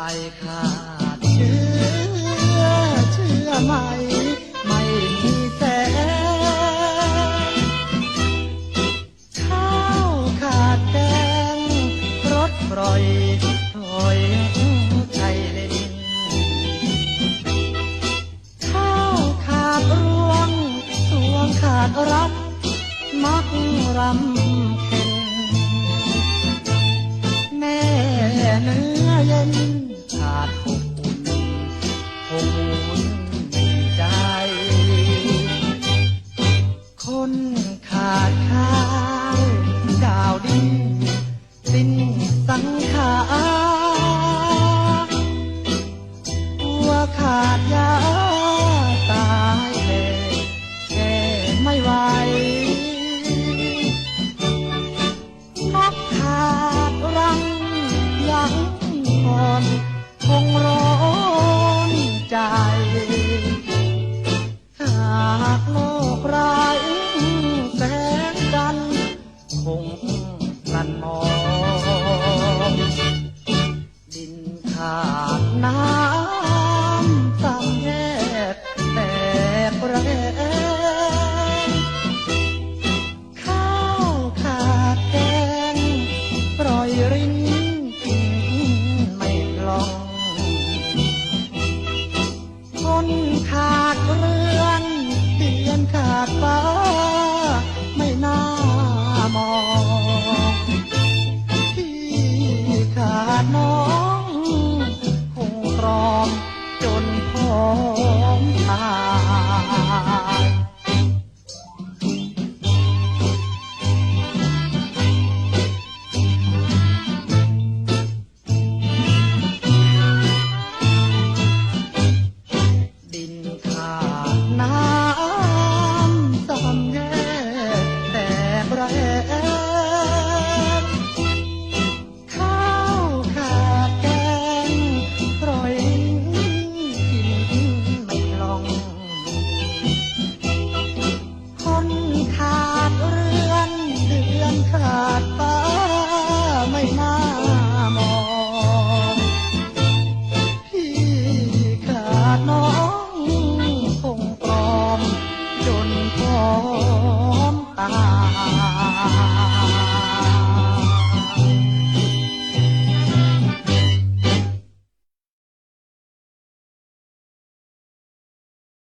ไปขาดเชื้อเชื่อไหม ไม่มีแสงข้าวขาดแกงรถปล่อยถอยใจเล่นข้าวขาดรวงสวงขาดรักมักรำ ขาดยาตายแก่แก่ไม่ไหวพักขาดรังยังคนคงร้อนใจ หากโลกร้ายแสงดัน คงพลันมองดินขาดน้ำ นข้าวขาแกงโรยกินไม่ลง คนขาดเรือนเดือนขาดฟ้าไม่มามองพี่ขาดน้องคงปอมจนพอ 啊。